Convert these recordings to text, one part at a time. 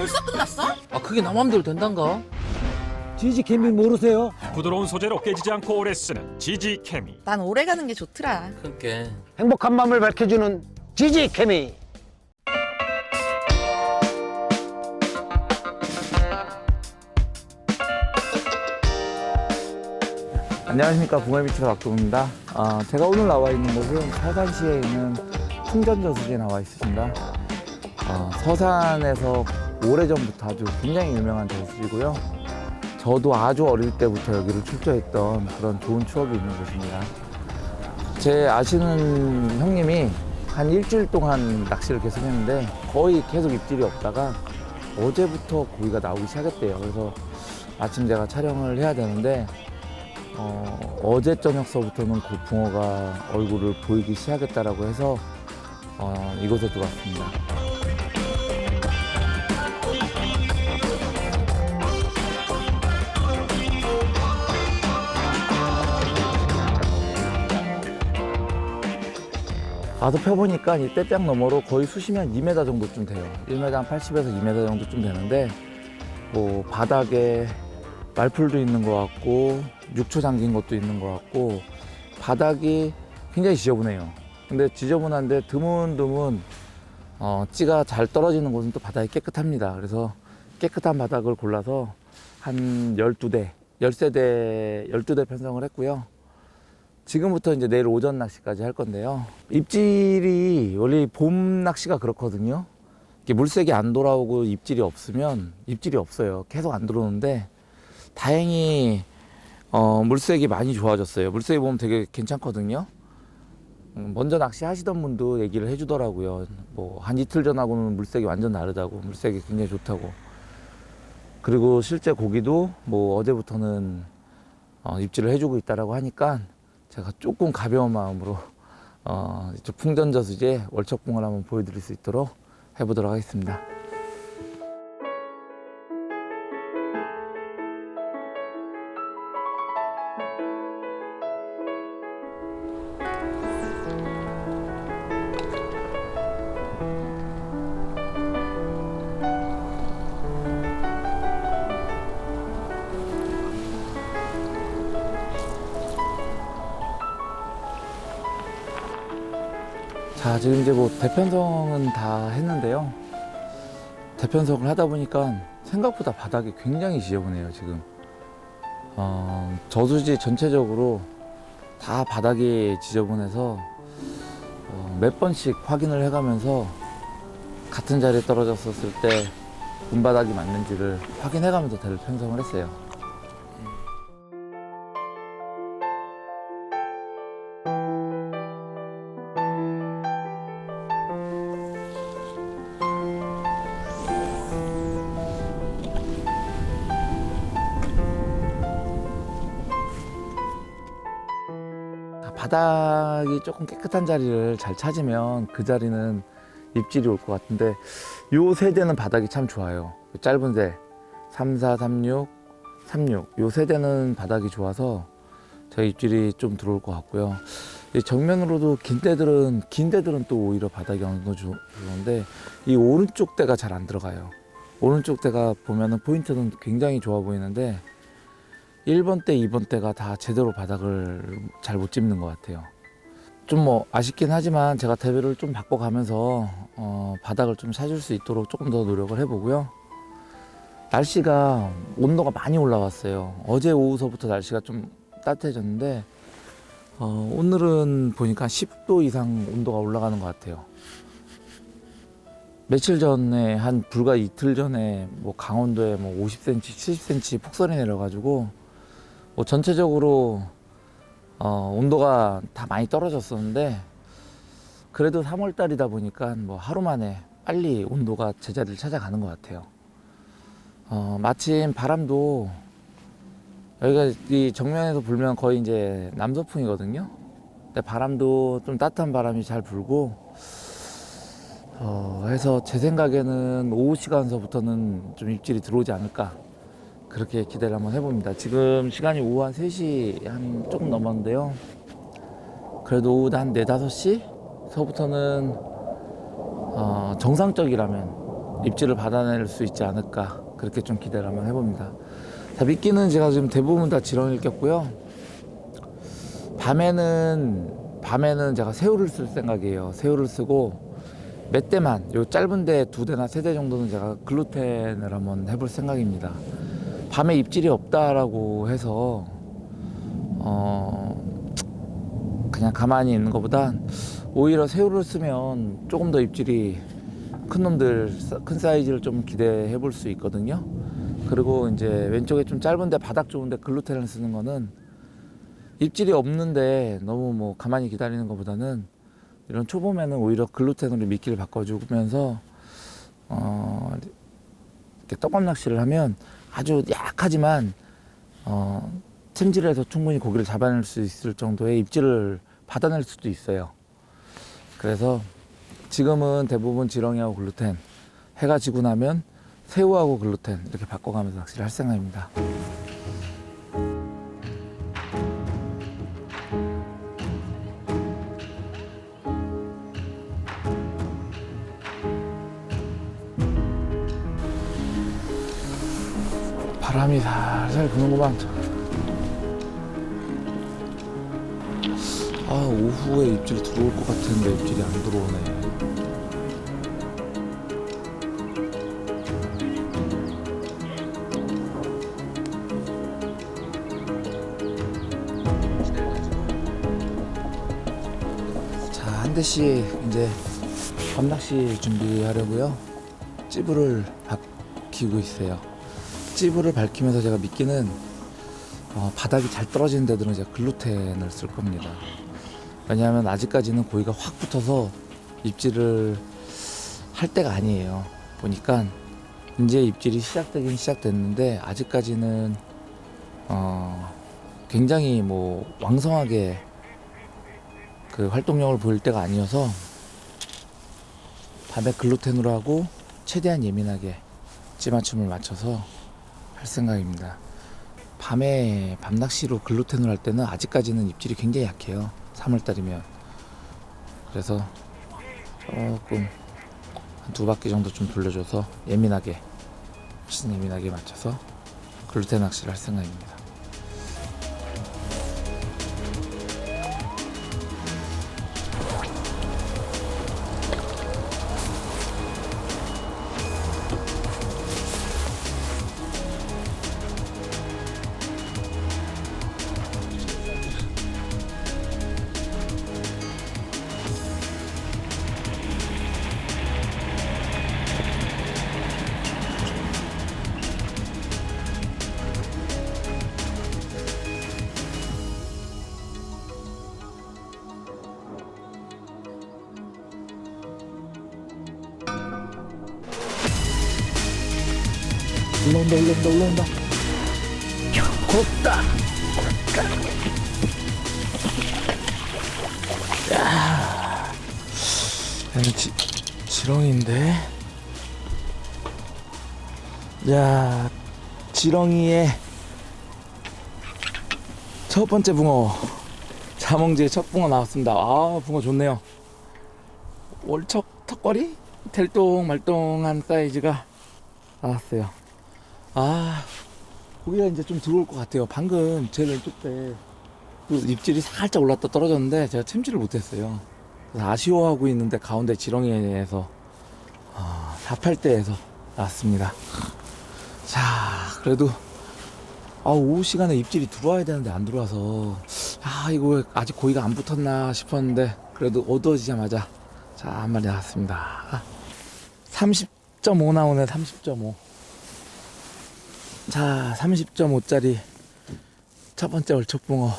벌써 끝났어? 아 그게 나 맘대로 된단가? 지지 캠핑 모르세요? 부드러운 소재로 깨지지 않고 오래 쓰는 지지 케미. 난 오래 가는 게 좋더라. 그니까 행복한 마음을 밝혀주는 지지 케미. 안녕하십니까 붕어미트 박동입니다. 아, 제가 오늘 나와 있는 곳은 서산시에 있는 풍전저수지에 나와 있습니다. 아, 서산에서 오래전부터 아주 굉장히 유명한 저수지고요. 저도 아주 어릴 때부터 여기를 출조했던 그런 좋은 추억이 있는 곳입니다. 제 아시는 형님이 한 일주일 동안 낚시를 계속 했는데 거의 계속 입질이 없다가 어제부터 고기가 나오기 시작했대요. 그래서 마침 제가 촬영을 해야 되는데 어, 어제 저녁서부터는 그 붕어가 얼굴을 보이기 시작했다라고 해서 어, 이곳에 들어왔습니다. 와서 펴보니까 이 떼뺨 너머로 거의 수심이 한 2m 정도쯤 돼요. 1m 한 80에서 2m 정도쯤 되는데 뭐 바닥에 말풀도 있는 것 같고 육초 잠긴 것도 있는 것 같고 바닥이 굉장히 지저분해요. 근데 지저분한데 드문드문 어, 찌가 잘 떨어지는 곳은 또 바닥이 깨끗합니다. 그래서 깨끗한 바닥을 골라서 한 12대, 13대, 12대 편성을 했고요. 지금부터 이제 내일 오전 낚시까지 할 건데요. 입질이 원래 봄 낚시가 그렇거든요. 물색이 안 돌아오고 입질이 없으면 입질이 없어요. 계속 안 들어오는데 다행히 어, 물색이 많이 좋아졌어요. 물색이 보면 되게 괜찮거든요. 음, 먼저 낚시 하시던 분도 얘기를 해주더라고요. 뭐 한 이틀 전하고는 물색이 완전 다르다고, 물색이 굉장히 좋다고. 그리고 실제 고기도 뭐 어제부터는 어, 입질을 해주고 있다라고 하니까 제가 조금 가벼운 마음으로 어, 이쪽 풍전저수지에 월척붕어를 한번 보여드릴 수 있도록 해보도록 하겠습니다. 자, 지금 이제 뭐 대편성은 다 했는데요. 대편성을 하다 보니까 생각보다 바닥이 굉장히 지저분해요, 지금. 어, 저수지 전체적으로 다 바닥이 지저분해서 어, 몇 번씩 확인을 해가면서 같은 자리에 떨어졌었을 때 분바닥이 맞는지를 확인해가면서 대를 편성을 했어요. 바닥이 조금 깨끗한 자리를 잘 찾으면 그 자리는 입질이 올 것 같은데 요 세대는 바닥이 참 좋아요. 요 짧은 새 3, 4, 3, 6, 3, 6. 요 세대는 바닥이 좋아서 저 입질이 좀 들어올 것 같고요. 이 정면으로도 긴 대들은 긴 대들은 또 오히려 바닥이 어느 정도 좋- 좋은데 이 오른쪽 대가 잘 안 들어가요. 오른쪽 대가 보면은 포인트는 굉장히 좋아 보이는데 1번 때, 2번 때가 다 제대로 바닥을 잘 못 짚는 것 같아요. 좀 뭐 아쉽긴 하지만 제가 대회를 좀 바꿔가면서 어, 바닥을 좀 찾을 수 있도록 조금 더 노력을 해보고요. 날씨가 온도가 많이 올라왔어요. 어제 오후서부터 날씨가 좀 따뜻해졌는데 어, 오늘은 보니까 10도 이상 온도가 올라가는 것 같아요. 며칠 전에 한 불과 이틀 전에 뭐 강원도에 뭐 50cm, 70cm 폭설이 내려가지고 뭐 전체적으로 어, 온도가 다 많이 떨어졌었는데 그래도 3월 달이다 보니까 뭐 하루 만에 빨리 온도가 제자리를 찾아가는 것 같아요. 어, 마침 바람도 여기가 이 정면에서 불면 거의 이제 남서풍이거든요. 근데 바람도 좀 따뜻한 바람이 잘 불고 어, 해서 제 생각에는 오후 시간서부터는 좀 입질이 들어오지 않을까 그렇게 기대를 한번 해봅니다. 지금 시간이 오후 한 3시 한 조금 넘었는데요. 그래도 오후 한 4, 5시 서부터는 어, 정상적이라면 입질을 받아낼 수 있지 않을까 그렇게 좀 기대를 한번 해봅니다. 자 미끼는 제가 지금 대부분 다 지렁이를 꼈고요. 밤에는 밤에는 제가 새우를 쓸 생각이에요. 새우를 쓰고 몇 대만 요 짧은 데 두 대나 세 대 정도는 제가 글루텐을 한번 해볼 생각입니다. 밤에 입질이 없다라고 해서 어 그냥 가만히 있는 것보다 오히려 새우를 쓰면 조금 더 입질이 큰 놈들 큰 사이즈를 좀 기대해 볼 수 있거든요. 그리고 이제 왼쪽에 좀 짧은데 바닥 좋은데 글루텐을 쓰는 거는 입질이 없는데 너무 뭐 가만히 기다리는 것보다는 이런 초봄에는 오히려 글루텐으로 미끼를 바꿔주면서 어 이렇게 떡밥 낚시를 하면 아주 약하지만 어 챔질해서 충분히 고기를 잡아낼 수 있을 정도의 입질을 받아낼 수도 있어요. 그래서 지금은 대부분 지렁이하고 글루텐 해가 지고 나면 새우하고 글루텐 이렇게 바꿔가면서 낚시를 할 생각입니다. 바람이 살살 부는구만. 아 오후에 입질이 들어올 것 같은데 입질이 안 들어오네. 자 한 대씩 이제 밤낚시 준비하려고요. 찌부를 밝히고 있어요. 찌부를 밝히면서 제가 미끼는 어, 바닥이 잘 떨어지는 데들은 제가 글루텐을 쓸 겁니다. 왜냐하면 아직까지는 고기가 확 붙어서 입질을 할 때가 아니에요. 보니까 이제 입질이 시작되긴 시작됐는데 아직까지는 어, 굉장히 뭐 왕성하게 그 활동력을 보일 때가 아니어서 밤에 글루텐으로 하고 최대한 예민하게 찌맞춤을 맞춰서 할 생각입니다. 밤에 밤낚시로 글루텐을 할 때는 아직까지는 입질이 굉장히 약해요. 3월달이면. 그래서 조금 한 두 바퀴 정도 좀 돌려줘서 예민하게, 예민하게 맞춰서 글루텐 낚시를 할 생각입니다. 올라온다, 올라온다, 올라온다. 곱다. 야, 얘는 지, 지렁이인데. 야, 지렁이의 첫 번째 붕어. 자몽지의 첫 붕어 나왔습니다. 아, 붕어 좋네요. 월척 턱걸이? 델똥 말똥한 사이즈가 나왔어요. 아, 고기가 이제 좀 들어올 것 같아요. 방금 제 왼쪽 때그 입질이 살짝 올랐다 떨어졌는데 제가 챔질을 못했어요. 아쉬워하고 있는데 가운데 지렁이에서 아, 4팔대에서 나왔습니다. 자, 그래도 아, 오후 시간에 입질이 들어와야 되는데 안 들어와서 아, 이거 아직 고기가 안 붙었나 싶었는데 그래도 어두워지자마자 자, 한 마리 나왔습니다. 30.5 나오네, 30.5. 자, 30.5짜리 첫 번째 얼척붕어.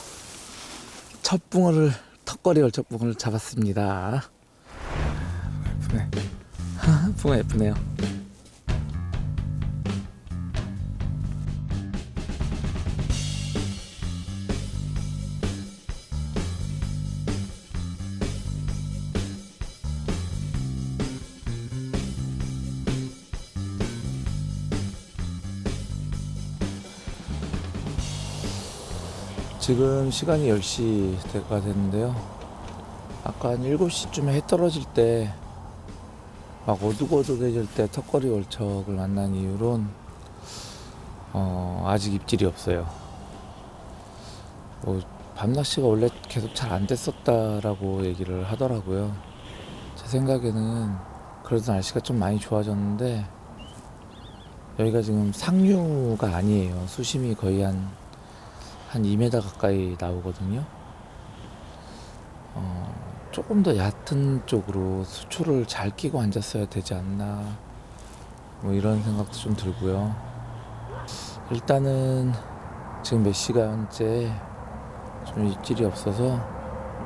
첫 붕어를, 턱걸이 얼척붕어를 잡았습니다. 예쁘네. 붕어 예쁘네요. 지금 시간이 10시가 됐는데요. 아까 한 7시쯤에 해 떨어질 때 막 어둑어둑해질 때 턱걸이 월척을 만난 이후론 어, 아직 입질이 없어요. 뭐 밤낚시가 원래 계속 잘 안 됐었다라고 얘기를 하더라고요. 제 생각에는 그래도 날씨가 좀 많이 좋아졌는데 여기가 지금 상류가 아니에요. 수심이 거의 한, 한 2m 가까이 나오거든요. 어, 조금 더 얕은 쪽으로 수초를 잘 끼고 앉았어야 되지 않나. 뭐 이런 생각도 좀 들고요. 일단은 지금 몇 시간째 좀 입질이 없어서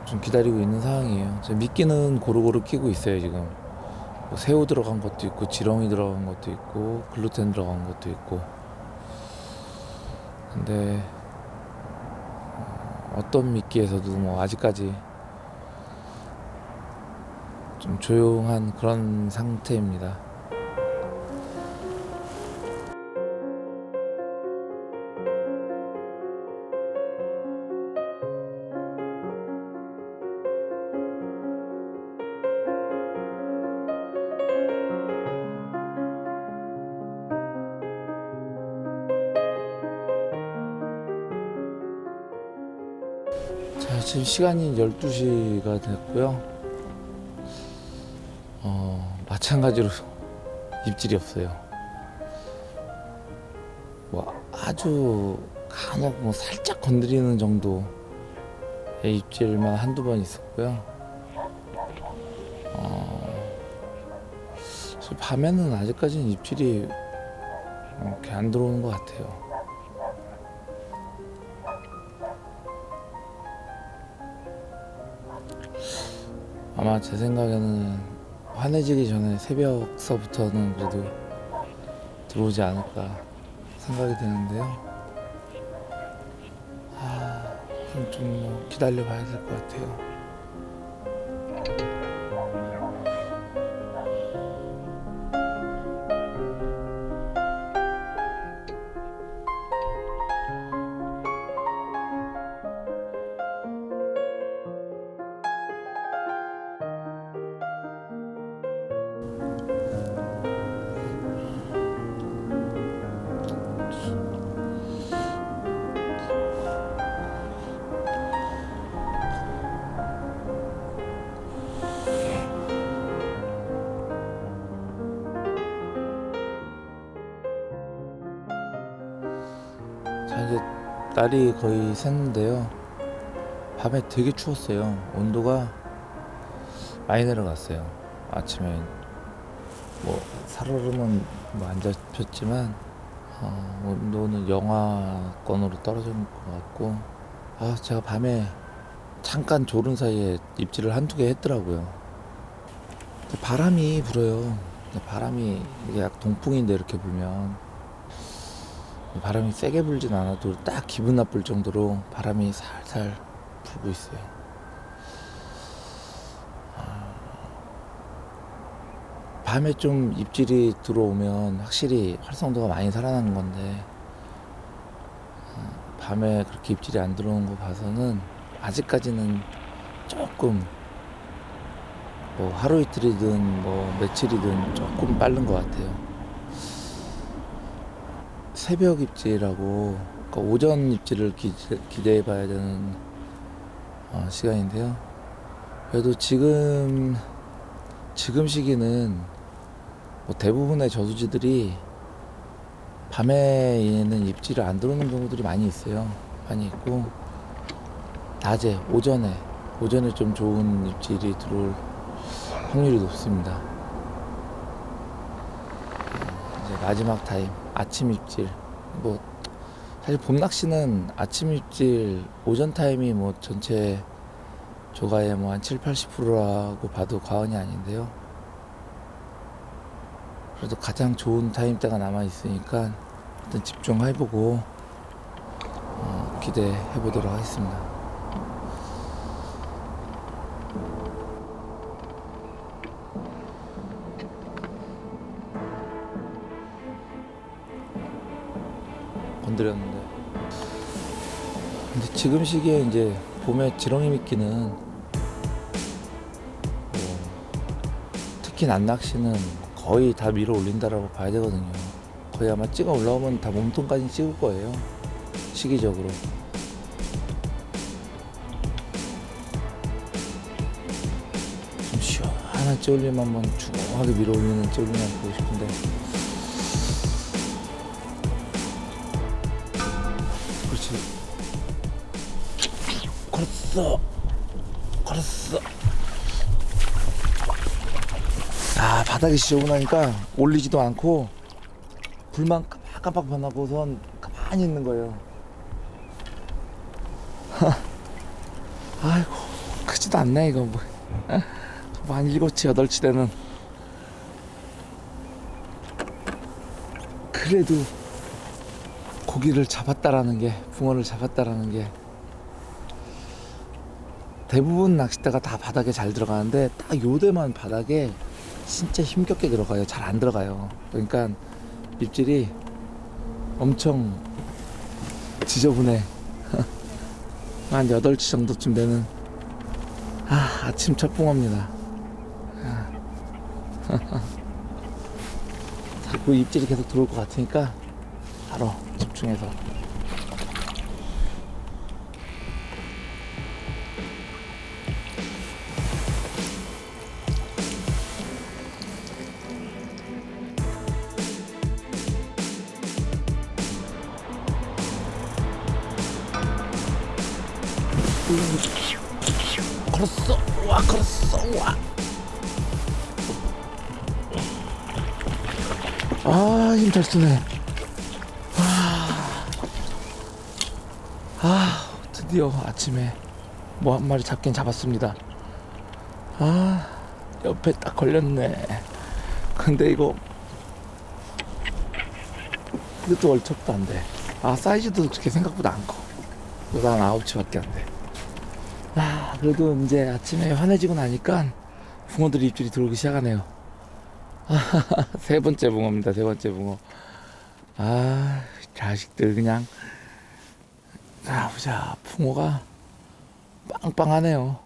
좀 기다리고 있는 상황이에요. 저 미끼는 고루고루 끼고 있어요, 지금. 뭐 새우 들어간 것도 있고, 지렁이 들어간 것도 있고, 글루텐 들어간 것도 있고. 근데, 어, 어떤 미끼에서도 뭐 아직까지 좀 조용한 그런 상태입니다. 시간이 12시가 됐고요. 어, 마찬가지로 입질이 없어요. 뭐 아주 간혹 뭐 살짝 건드리는 정도의 입질만 한두 번 있었고요. 어, 밤에는 아직까지는 입질이 어, 이렇게 안 들어오는 것 같아요. 아마 제 생각에는 환해지기 전에 새벽서부터는 그래도 들어오지 않을까 생각이 되는데요. 아, 좀뭐 기다려 봐야 될 것 같아요. 날이 거의 샜는데요. 밤에 되게 추웠어요. 온도가 많이 내려갔어요. 아침에 뭐 살얼음은 뭐 안 잡혔지만 어, 온도는 영하권으로 떨어진 것 같고 아 제가 밤에 잠깐 졸은 사이에 입질을 한두 개 했더라고요. 바람이 불어요. 바람이 이게 약 동풍인데 이렇게 불면 바람이 세게 불진 않아도 딱 기분 나쁠 정도로 바람이 살살 불고 있어요. 아, 밤에 좀 입질이 들어오면 확실히 활성도가 많이 살아나는 건데 어, 밤에 그렇게 입질이 안 들어오는 거 봐서는 아직까지는 조금 뭐 하루 이틀이든 뭐 며칠이든 조금 빠른 것 같아요. 새벽 입질하고 그러니까 오전 입질을 기, 대 해 봐야 되는 어, 시간인데요. 그래도 지금 지금 시기는 뭐 대부분의 저수지들이 밤에는 입질을 안 들어오는 경우들이 많이 있어요. 많이 있고 낮에 오전에 오전에 좀 좋은 입질이 들어올 확률이 높습니다. 이제 마지막 타임 아침 입질 뭐 사실 봄 낚시는 아침 입질 오전 타임이 뭐 전체 조가의 뭐 한 7, 80%라고 봐도 과언이 아닌데요. 그래도 가장 좋은 타임대가 남아 있으니까 일단 집중해보고 어, 기대해 보도록 하겠습니다. 건드렸는데 근데 지금 시기에 이제 봄에 지렁이 미끼는 뭐 특히 난낚시는 거의 다 밀어 올린다라고 봐야 되거든요. 거의 아마 찍어 올라오면 다 몸통까지 찍을 거예요. 시기적으로. 좀 시원한 찌올림 한번 중하게 밀어 올리는 찌올림 한번 보고 싶은데. 걸었어. 걸었어. 아 바닥이 지저분하니까 올리지도 않고 불만 깜빡깜빡 변하고선 가만히 있는 거예요. 아이고 크지도 않네 이거 뭐. 만 일곱치 여덟치 되는. 그래도 고기를 잡았다라는 게 붕어를 잡았다라는 게 대부분 낚싯대가 다 바닥에 잘 들어가는데 딱 요대만 바닥에 진짜 힘겹게 들어가요. 잘 안 들어가요. 그러니까 입질이 엄청 지저분해. 한 8시 정도쯤 되는 아, 아침 첫 붕어입니다. 아. 자꾸 입질이 계속 들어올 것 같으니까 바로 집중해서 걸었어 와 걸었어 와 아, 힘 잘 쓰네. 아, 아, 드디어 아침에 뭐 한 마리 잡긴 잡았습니다. 아, 옆에 딱 걸렸네. 근데 이거, 이것도 얼척도 안 돼. 아, 사이즈도 그렇게 생각보다 안 커. 이거 한 아홉치밖에 안 돼. 아, 그래도 이제 아침에 환해지고 나니까 붕어들이 입질이 들어오기 시작하네요. 세 번째 붕어입니다. 세 번째 붕어. 아, 자식들 그냥. 자, 보자. 붕어가 빵빵하네요.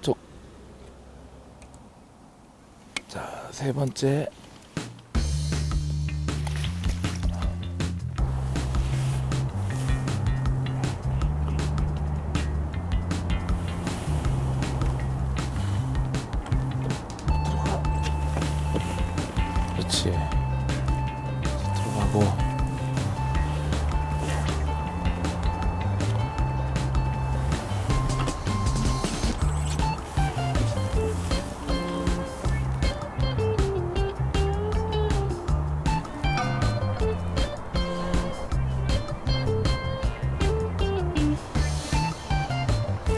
저. 자, 세 번째.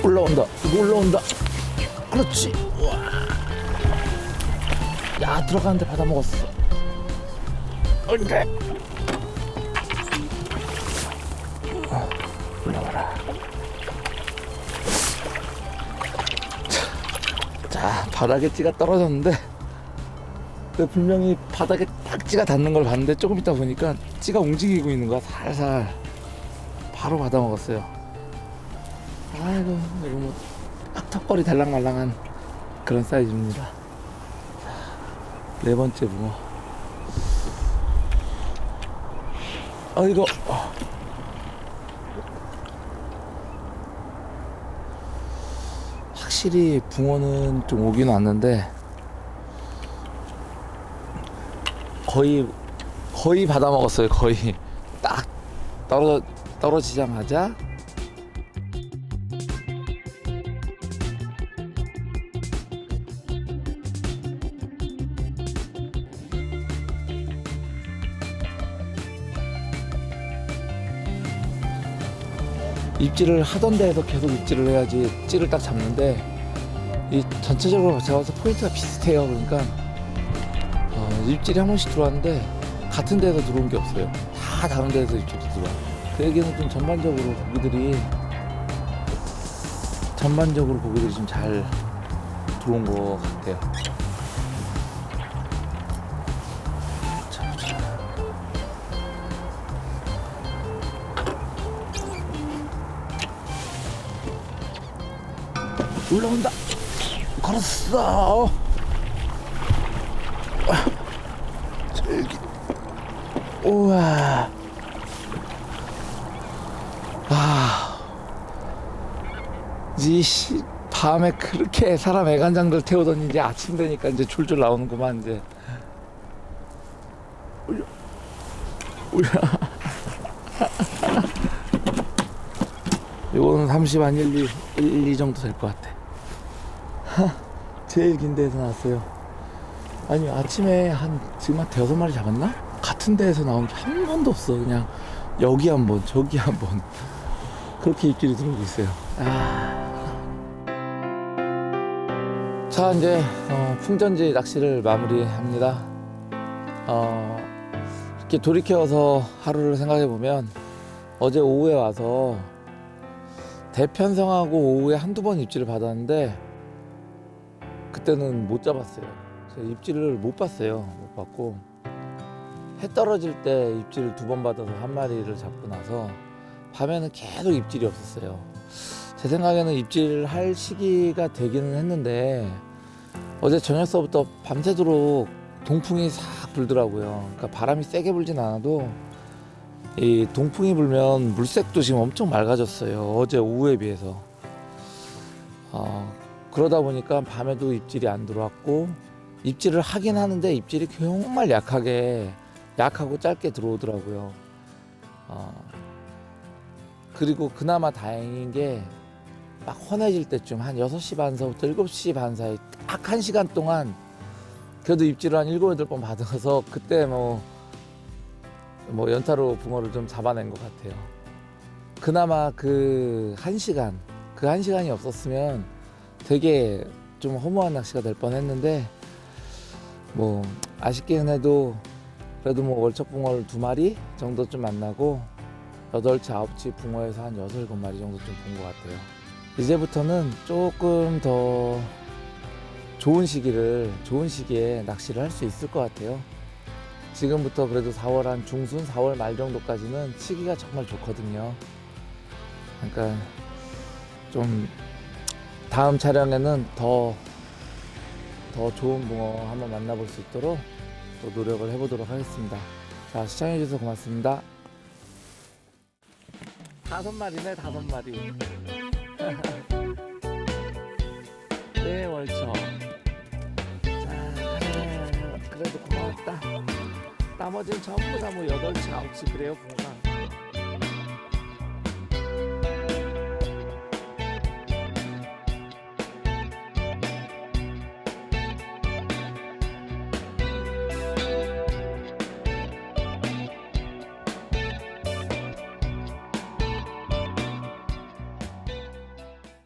올라온다. 올라온다. 그렇지. 와. 야 들어가는데 받아 먹었어. 안돼. 아, 올라와라. 자 바닥에 찌가 떨어졌는데 그 분명히 바닥에 딱 찌가 닿는 걸 봤는데 조금 있다 보니까 찌가 움직이고 있는 거야 살살 바로 받아 먹었어요. 아이고 이거 뭐딱 턱걸이 달랑말랑한 그런 사이즈입니다. 네 번째 붕어. 아 이거 확실히 붕어는 좀 오긴 왔는데 거의 거의 받아 먹었어요. 거의 딱 떨어 떨어지자마자 입질을 하던 데에서 계속 입질을 해야지 찌를 딱 잡는데 이 전체적으로 제가 봐서 포인트가 비슷해요. 그러니까 어, 입질이 한 번씩 들어왔는데 같은 데에서 들어온 게 없어요. 다 다른 데에서 입질이 들어와. 그 얘기는 좀 전반적으로 고기들이 전반적으로 고기들이 좀 잘 들어온 것 같아요 올라온다. 걸었어. 절기. 우와. 아. 이씨 밤에 그렇게 사람 애간장들 태우더니 이제 아침 되니까 이제 줄줄 나오는구만 이제. 우야. 우야. 요거는 30, 한 1, 2, 1, 2 정도 될 것 같아. 하, 제일 긴 데에서 나왔어요. 아니, 아침에 한, 지금 한 대여섯 마리 잡았나? 같은 데에서 나온 게 한 번도 없어. 그냥, 여기 한 번, 저기 한 번. 그렇게 입질이 들어오고 있어요. 아. 자, 이제, 어, 풍전지 낚시를 마무리합니다. 어, 이렇게 돌이켜서 하루를 생각해 보면, 어제 오후에 와서 대편성하고 오후에 한두 번 입질을 받았는데 그때는 못 잡았어요. 입질을 못 봤어요. 못 봤고 해 떨어질 때 입질을 두 번 받아서 한 마리를 잡고 나서 밤에는 계속 입질이 없었어요. 제 생각에는 입질을 할 시기가 되기는 했는데 어제 저녁서부터 밤새도록 동풍이 싹 불더라고요. 그러니까 바람이 세게 불진 않아도 이 동풍이 불면 물색도 지금 엄청 맑아졌어요. 어제 오후에 비해서. 어, 그러다 보니까 밤에도 입질이 안 들어왔고 입질을 하긴 하는데 입질이 정말 약하게 약하고 짧게 들어오더라고요. 어, 그리고 그나마 다행인 게 막 헌해질 때쯤 한 6시 반서부터 7시 반 사이 딱 한 시간 동안 그래도 입질을 한 7, 8번 받아서 그때 뭐 뭐 연타로 붕어를 좀 잡아낸 것 같아요. 그나마 그 한 시간, 그 한 시간이 없었으면 되게 좀 허무한 낚시가 될 뻔했는데 뭐 아쉽기는 해도 그래도 뭐 월척 붕어를 두 마리 정도 좀 만나고 여덟치 아홉치 붕어에서 한 여섯 일곱 마리 정도 좀 본 것 같아요. 이제부터는 조금 더 좋은 시기를 좋은 시기에 낚시를 할 수 있을 것 같아요. 지금부터 그래도 4월 한 중순, 4월 말 정도까지는 치기가 정말 좋거든요. 그러니까 좀 다음 촬영에는 더, 더 좋은 붕어 한번 만나볼 수 있도록 또 노력을 해보도록 하겠습니다. 자, 시청해주셔서 고맙습니다. 다섯 마리네, 다섯 마리. 네, 월초. 자, 그래, 그래도 고마웠다. 나머지는 전부 다 뭐 8시, 9시 그래요, 붕어가.